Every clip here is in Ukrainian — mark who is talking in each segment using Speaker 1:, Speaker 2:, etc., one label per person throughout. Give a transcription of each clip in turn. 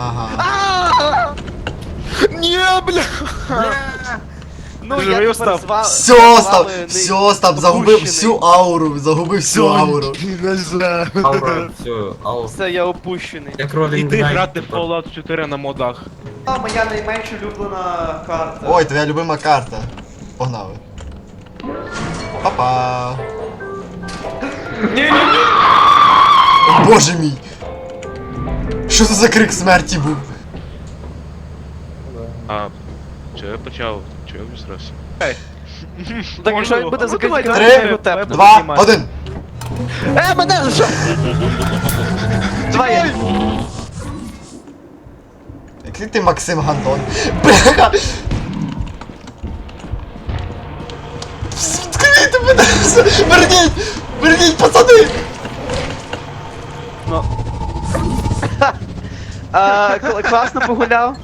Speaker 1: Ага.
Speaker 2: Ні, бля!
Speaker 3: Ну,
Speaker 2: Живий
Speaker 3: я
Speaker 2: Остап.
Speaker 3: тепер зва...
Speaker 1: Все, Остап,
Speaker 3: звалений,
Speaker 1: все, Остап, загубив
Speaker 3: опущений.
Speaker 1: всю ауру, загубив всю ауру.
Speaker 2: Не знаю.
Speaker 4: Аура, все, аура.
Speaker 3: Все, я опущений.
Speaker 4: Як ролінг
Speaker 2: Іди грати
Speaker 4: типа.
Speaker 2: Fallout 4 на модах.
Speaker 3: А, моя найменш улюблена карта.
Speaker 1: Ой, твоя любима карта. Погнали. Папа.
Speaker 2: Ні-ні-ні!
Speaker 1: Боже мій. Що це за крик смерті був?
Speaker 2: А, що я почав? Чого я обісрався?
Speaker 3: Так якщо він буде закрити
Speaker 2: Три,
Speaker 3: я
Speaker 1: Три,
Speaker 3: його тепну.
Speaker 1: два, один.
Speaker 3: Е, мене що? Давай.
Speaker 1: Який ти Максим Гандон? Бляха! Відкрийте мене! Верніть! Верніть, пацани!
Speaker 3: А, кл- класно погуляв.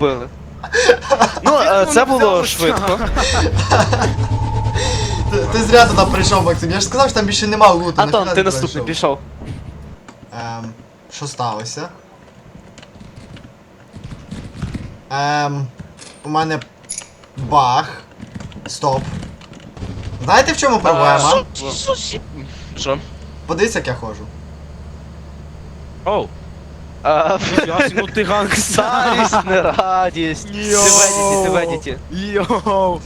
Speaker 3: Били. Ну, е, це було швидко.
Speaker 1: Ти, ти зря туди прийшов, Максим. Я ж сказав, що там більше нема луту.
Speaker 3: Антон,
Speaker 1: нафіга
Speaker 3: ти
Speaker 1: туди
Speaker 3: наступний
Speaker 1: йшов?
Speaker 3: пішов.
Speaker 1: Ем, що сталося? Ем, у мене баг. Стоп. Знаєте в чому проблема?
Speaker 2: Що?
Speaker 1: Подивись, як я ходжу.
Speaker 2: Оу, ну ти гангстер.
Speaker 3: Старість, не радість. Ти
Speaker 2: Йоу.
Speaker 3: ведіті, ти ведіті.
Speaker 2: Йоу.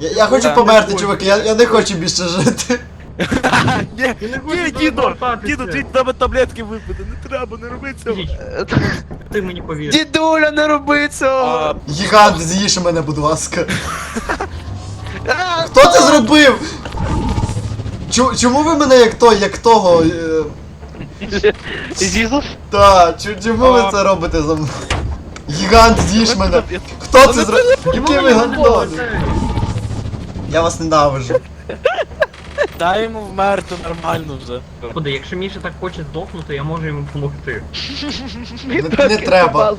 Speaker 1: Я, хочу померти, чуваки, я, я не хочу більше жити.
Speaker 2: Ні, ні, діду, діду, ти треба таблетки випити, не треба, не роби цього.
Speaker 4: Ти мені повіриш.
Speaker 3: Дідуля, не роби цього!
Speaker 1: Гігант, з'їж мене, будь ласка. Хто це зробив? Чому ви мене як той, як того? Е,
Speaker 3: Зізус?
Speaker 1: та, чу- чому ви це робите за мною? Гігант, з'їж мене. Хто це зробив? Який ви гандон? Я вас ненавижу.
Speaker 2: Дай йому вмерти нормально вже.
Speaker 4: Господи, якщо Міша так хоче здохнути, я можу йому допомогти.
Speaker 1: Не, не треба.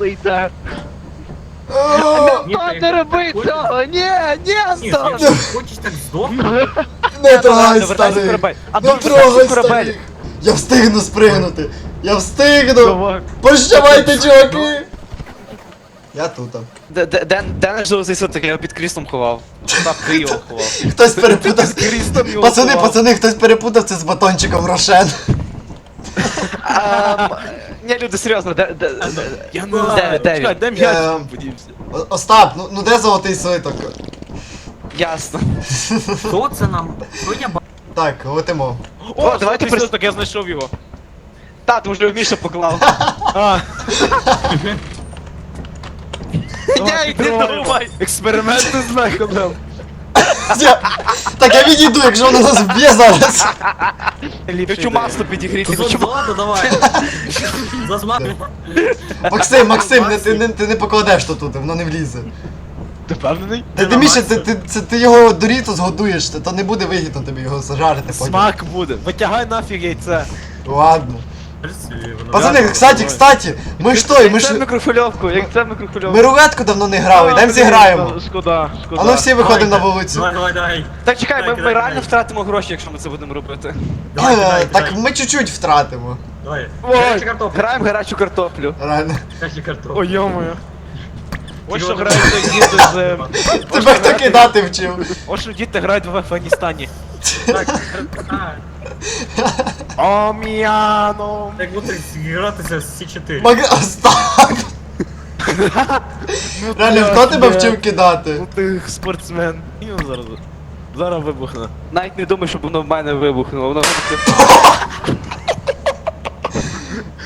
Speaker 4: ти
Speaker 3: не роби
Speaker 4: хочеш-
Speaker 3: цього! Ні, ні,
Speaker 4: Ні, якщо хочеш так здохнути,
Speaker 1: Не трогай старий. Не трогай
Speaker 3: в корабель.
Speaker 1: старий. Я встигну спригнути. Я встигну.
Speaker 2: Давай.
Speaker 1: Прощавайте, чуваки. Я тут.
Speaker 3: Де- де- Де де наш золотий сотик? Я його під кріслом ховав. Так, його ховав.
Speaker 1: Хтось перепутав.
Speaker 3: крістом його
Speaker 1: Пацани,
Speaker 3: ховав.
Speaker 1: пацани, хтось перепутав це з батончиком Рошен.
Speaker 3: Ем, Ні, люди, серйозно, де... де- де-
Speaker 2: Я не
Speaker 3: Де-
Speaker 2: знаю.
Speaker 3: де
Speaker 2: Чекай, де м'яч
Speaker 1: Ем.
Speaker 2: подівся?
Speaker 1: О- Остап, ну, ну де золотий свиток?
Speaker 3: Ясно.
Speaker 4: хто це нам? Хто я ба...
Speaker 1: Так, летимо.
Speaker 2: О,
Speaker 3: давайте
Speaker 2: давайте
Speaker 3: прис-
Speaker 2: так я знайшов його.
Speaker 3: Та, тому що Міша поклав.
Speaker 2: А,
Speaker 3: Ні, йди давай.
Speaker 2: Експерименти з меходом.
Speaker 1: Я- Так, я відійду, якщо воно нас вб'є зараз.
Speaker 3: Хочу масло підігріти, хочу масло.
Speaker 4: Ладно, давай. Зазмати.
Speaker 1: Максим, Максим, не, ти, не, ти не покладеш то тут, воно не влізе.
Speaker 2: Ти впевнений?
Speaker 1: Ти, ти Міша, ти, ти, це, ти його доріту згодуєш, то не буде вигідно тобі його зажарити потім.
Speaker 2: Смак буде. Витягай нафіг яйце.
Speaker 1: Ладно. Пацани, кстати,
Speaker 2: давай.
Speaker 1: кстати, ми ж той, ми
Speaker 3: Як це
Speaker 1: ж...
Speaker 3: мікрохвильовку, як це мікрохвильовку.
Speaker 1: Ми рулетку давно не грали, дай зіграємо.
Speaker 2: Шкода, шкода.
Speaker 1: А ну всі виходимо на вулицю.
Speaker 4: Давай, давай, давай.
Speaker 3: Так чекай, ми,
Speaker 4: Давай,
Speaker 3: ми
Speaker 4: кидай,
Speaker 3: реально
Speaker 4: кидай.
Speaker 3: втратимо гроші, якщо ми це будемо робити.
Speaker 4: Давай,
Speaker 1: Е,
Speaker 4: кидай,
Speaker 1: Так
Speaker 4: кидай.
Speaker 1: ми чуть-чуть втратимо.
Speaker 4: Давай.
Speaker 3: Ой,
Speaker 4: Гаряча картопля.
Speaker 3: граємо гарячу картоплю.
Speaker 1: Реально.
Speaker 4: Гаряча картопля.
Speaker 2: Ой, йо-моє. Ось що грають діти з... е,
Speaker 1: Тебе хто кидати вчив.
Speaker 2: Ось що діти грають в Афганістані.
Speaker 4: Так, а,
Speaker 2: Оміано.
Speaker 4: як будто зігратися з С4.
Speaker 1: Маг... Остап! Реально, хто тебе вчив кидати?
Speaker 2: Ну ти спортсмен. І він зараз. Зараз вибухне.
Speaker 3: Навіть не думай, щоб воно в мене вибухнуло. Воно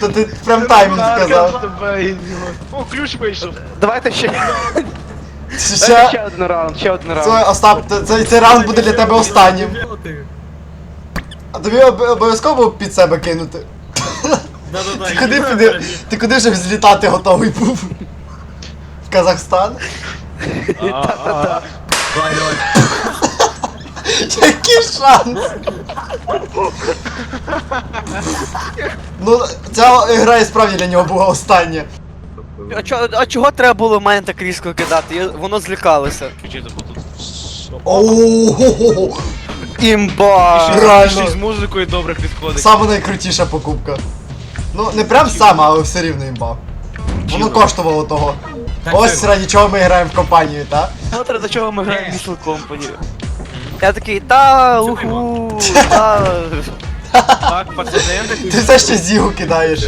Speaker 1: То ти прям таймінг сказав.
Speaker 2: О, ключ вийшов.
Speaker 3: Давайте ще,
Speaker 1: Ще,
Speaker 3: ще один раунд, ще один раунд.
Speaker 1: це, Остап, це- цей, цей раунд буде для тебе останнім. А тобі об- обов'язково під себе кинути.
Speaker 4: Да-да-да.
Speaker 1: Ти куди, піди, ти куди вже злітати готовий був? В Казахстан?
Speaker 2: Та-та-та.
Speaker 4: Давай, давай.
Speaker 1: Який шанс? Ну, ця гра і справді для нього була остання.
Speaker 3: А, чо, а чого треба було в мене так різко кидати? Я, воно злякалося.
Speaker 2: Чи тут?
Speaker 1: Оу,
Speaker 3: Імба!
Speaker 1: Реально.
Speaker 2: Ще з музикою добре підходить.
Speaker 1: Саме найкрутіша покупка. Ну, не прям сама, але все рівно імба. Воно коштувало того.
Speaker 4: Так,
Speaker 1: Ось раді чого ми граємо в компанію, так?
Speaker 3: Смотри, до чого ми граємо в Little Company. Я такий, та уху, та.
Speaker 2: Так, пацани.
Speaker 1: Ти все ще зігу кидаєш.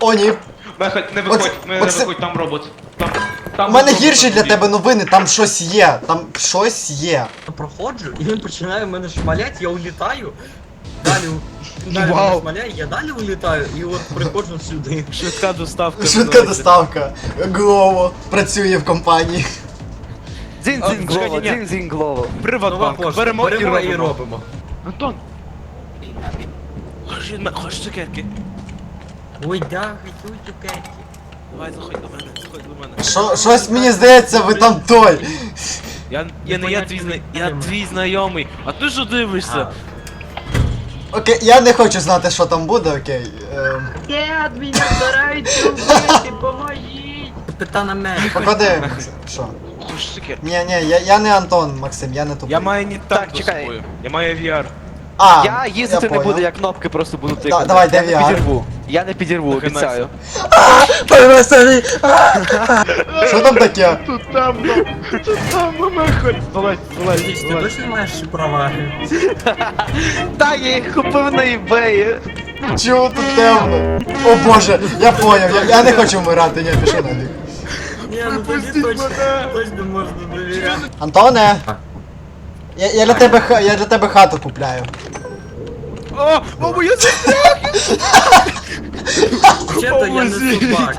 Speaker 1: О, ні.
Speaker 5: Мехаль, не виходь, не, не
Speaker 1: оце-
Speaker 5: виходь, там робот. Там,
Speaker 1: У мене гірші для тебе новини, там щось є. Там щось є.
Speaker 4: проходжу, і він починає мене шмалять, я улітаю. Далі, далі
Speaker 3: Вау.
Speaker 4: мене шмаляє, я далі улітаю, і от приходжу сюди.
Speaker 2: Швидка доставка.
Speaker 1: Швидка доставка. Глово працює в компанії.
Speaker 3: Дзінь
Speaker 2: А,
Speaker 3: дзінь глово, глово.
Speaker 2: Приватбанк. Беремо і робимо. Антон. Хочеш цукерки?
Speaker 4: Ой, да, хочу цукерки.
Speaker 2: Давай, заходь до мене, заходь до мене.
Speaker 1: Що, щось мені здається, ви там той.
Speaker 2: Я, я не я твій зна... я твій знайомий, а ти що дивишся?
Speaker 1: Окей, я не хочу знати, що там буде, окей. Ем,
Speaker 4: Дед, мене стараються вбити, поможіть! Капітан Америка.
Speaker 1: Поклади. Що? Ні, ні, я, я не Антон, Максим, я не тупий.
Speaker 2: Я маю не так,
Speaker 3: Так, чекай.
Speaker 2: Я маю VR.
Speaker 1: А,
Speaker 3: Я їздити не
Speaker 1: понял.
Speaker 3: буду, я кнопки просто буду тикати.
Speaker 1: давай, де VR?
Speaker 3: підірву. Я не підірву, обіцяю.
Speaker 1: Що там таке?
Speaker 2: Тут там, тут там, Мехаль. Залазь, залазь,
Speaker 4: Ти
Speaker 2: залазь.
Speaker 4: точно маєш права?
Speaker 3: Та я їх купив на eBay.
Speaker 1: Чого тут темно? О боже, я поняв, я, я не хочу вмирати, ні, пішли нафіг.
Speaker 4: Ні, ну тоді точно, точно можна довіряти.
Speaker 1: Антоне! Я, я для тебе ха- я для тебе хату купляю.
Speaker 2: О, мамо, я за...
Speaker 4: Чето я не собака.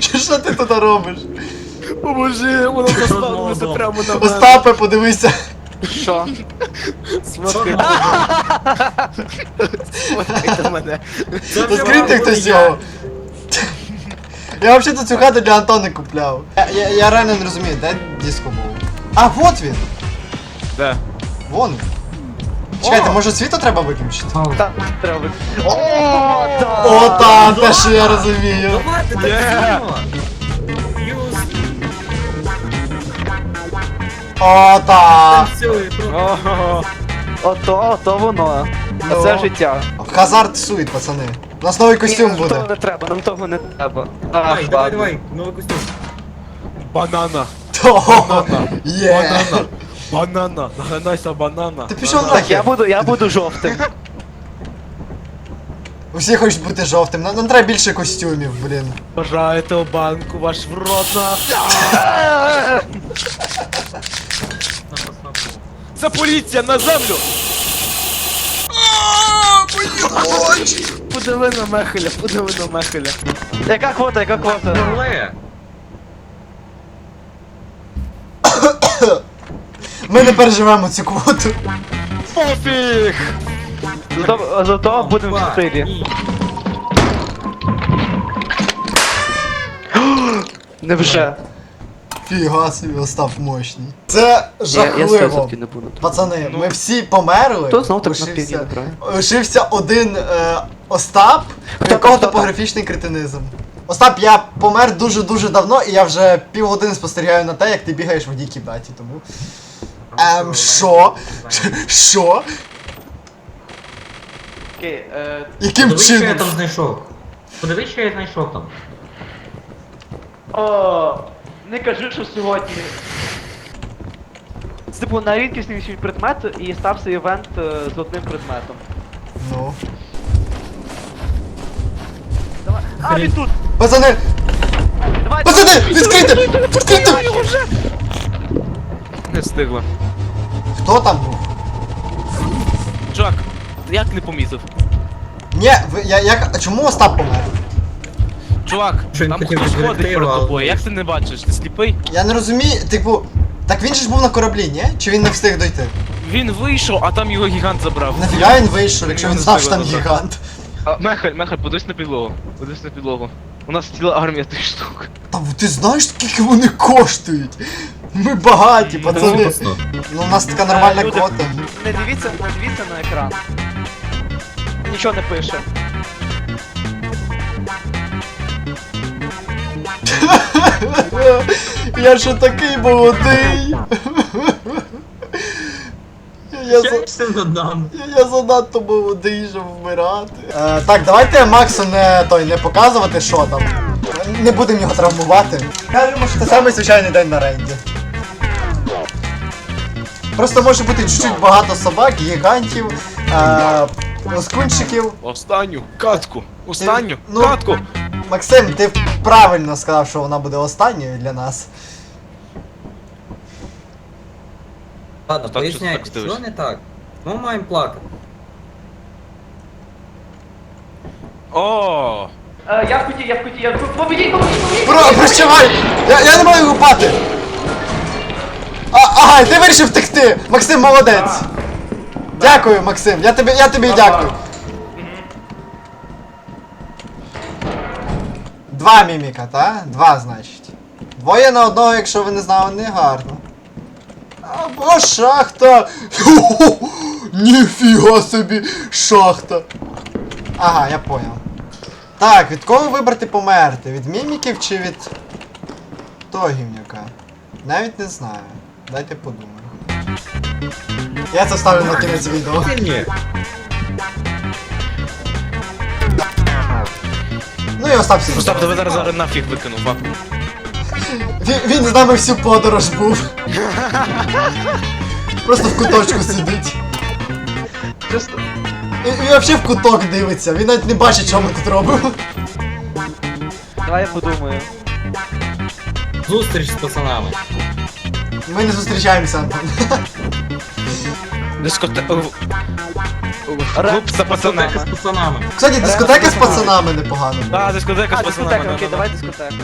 Speaker 1: Що, що ти тут робиш?
Speaker 2: Поможи, воно поставилося
Speaker 4: Дома.
Speaker 2: прямо на мене.
Speaker 1: Остапе, подивися.
Speaker 3: Що?
Speaker 2: Смотри, смотри мене.
Speaker 4: Це вже мабуть,
Speaker 1: хтось
Speaker 4: я.
Speaker 1: його. Я взагалі цю хату для Антона купляв. Я, я, я реально не розумію, де диско був. А, вот він!
Speaker 2: Де?
Speaker 1: Вон. він. Чекайте, може світло треба виключити?
Speaker 3: Та, треба. О, так!
Speaker 1: О, там, те, що я розумію.
Speaker 4: Давайте так
Speaker 1: О.
Speaker 2: Ого.
Speaker 3: Ото, ото воно.
Speaker 1: Ну.
Speaker 3: Оце життя.
Speaker 1: Хазард сует, пацани. У нас новий костюм
Speaker 3: Ні, Нам того
Speaker 1: буде.
Speaker 3: не треба, нам того не треба.
Speaker 4: Давай, давай,
Speaker 3: ладно.
Speaker 4: давай, новий костюм.
Speaker 2: Банана.
Speaker 1: О, Є.
Speaker 2: Банана. Банана. Нагадайся банана.
Speaker 1: Ти пішов
Speaker 2: Банана.
Speaker 3: Так, я
Speaker 1: нахер.
Speaker 3: буду, я буду жовтим.
Speaker 1: Усі хочуть бути жовтим. Нам, нам треба більше костюмів, блін.
Speaker 2: Бажаєте у банку ваш в рот на... Це поліція на землю! Подиви на Мехеля, подиви на Мехеля.
Speaker 3: Яка квота, яка квота?
Speaker 4: Але,
Speaker 1: Ми не переживемо цю квоту.
Speaker 2: Пофіг!
Speaker 3: Зато, зато будемо в стилі. Невже?
Speaker 1: Фіга собі, Остап мощний. Це
Speaker 3: Я, я
Speaker 1: жахливо.
Speaker 3: 100% не буду.
Speaker 1: Пацани, ми всі померли.
Speaker 3: Хто знов так на
Speaker 1: лишився-
Speaker 3: грає?
Speaker 1: Лишився один е, Остап, у якого
Speaker 3: хто
Speaker 1: топографічний кретинизм. Остап, я помер дуже-дуже давно, і я вже півгодини спостерігаю на те, як ти бігаєш в одній кімнаті, тому. Ем, що? Що?
Speaker 3: Окей, е,
Speaker 1: Яким
Speaker 4: Подивись, що я
Speaker 1: чином?
Speaker 4: там знайшов. Подивись, що я знайшов там.
Speaker 3: О, не кажи, що сьогодні. Типу, на рідкісніший предмет і стався івент е, з одним предметом.
Speaker 1: Ну.
Speaker 3: Давай. А, він тут!
Speaker 1: Пацани!
Speaker 3: Давай!
Speaker 1: Пацани! Відкрийте! Відкрийте!
Speaker 2: Не встигла.
Speaker 1: Хто там був?
Speaker 2: Джак, як не помітив?
Speaker 1: Ні, ви, я, як, а чому Остап помер?
Speaker 2: Чувак,
Speaker 4: Що він
Speaker 2: там
Speaker 4: хотів
Speaker 2: хтось ходить перед
Speaker 4: але-
Speaker 2: тобою, як ти не бачиш? Ти сліпий?
Speaker 1: Я не розумію, типу. Так він же ж був на кораблі, ні? Чи він не встиг дойти?
Speaker 2: Він вийшов, а там його гігант забрав.
Speaker 1: Нафіга він вийшов, якщо він знав, що там гігант?
Speaker 2: А, Мехаль, Мехаль, подивись на підлогу. Подивись на підлогу. У нас ціла армія тих штук.
Speaker 1: Та ти знаєш, скільки вони коштують? Ми багаті, пацани. Ну у нас така нормальна
Speaker 3: Люди,
Speaker 1: кота.
Speaker 3: Не дивіться, не дивіться на екран. нічого не пише.
Speaker 1: Я що такий молодий. Я, за...
Speaker 4: Нами.
Speaker 1: я занадто молодий, щоб вмирати. Е, так, давайте Максу не той не показувати, що там. Не будемо його травмувати. Кажемо, що це самий звичайний день на ренді. Просто може бути чуть-чуть багато собак, гігантів, е, лоскунчиків.
Speaker 3: Останню катку. Останню
Speaker 1: Ну,
Speaker 3: катку.
Speaker 1: Максим, ти правильно сказав, що вона буде останньою для нас.
Speaker 4: Ладно,
Speaker 3: Так,
Speaker 4: поясняйте,
Speaker 3: що так
Speaker 4: що не так? Ми маємо плакати.
Speaker 3: О,
Speaker 5: Е, Я в куті, я в куті, я в куті. Побідіть, побідіть, побідіть!
Speaker 1: Про, прощавай! Я, я не маю гупати! А, ага, ти вирішив втекти! Максим молодець! Дякую, Максим, я тобі, я тобі дякую. Два міміка, та? Два, значить. Двоє на одного, якщо ви не знали, не гарно. Або шахта! Ніфіга собі! Шахта! Ага, я понял. Так, від кого вибрати померти? Від міміків чи від того гівняка? Навіть не знаю. Дайте подумаю. Я це вставлю на кінець відео.
Speaker 4: Ні.
Speaker 1: Ну і Остап всі.
Speaker 3: Остап, тебе зараз нафіг викинув. а.
Speaker 1: Він, він з нами всю подорож був. Просто в куточку сидить.
Speaker 2: Просто...
Speaker 1: І, і взагалі в куток дивиться. Він навіть не бачить, що ми тут робимо.
Speaker 3: Давай я подумаю.
Speaker 4: Зустріч з пацанами.
Speaker 1: Ми не зустрічаємося, Антон.
Speaker 3: Дискоте... Клуб за пацанами.
Speaker 4: Дискотека з пацанами.
Speaker 1: Кстати, дискотека з пацанами непогано.
Speaker 3: Да, дискотека з
Speaker 6: А,
Speaker 3: пацанами.
Speaker 6: дискотека,
Speaker 3: да,
Speaker 6: окей,
Speaker 3: да, да.
Speaker 6: давай дискотека.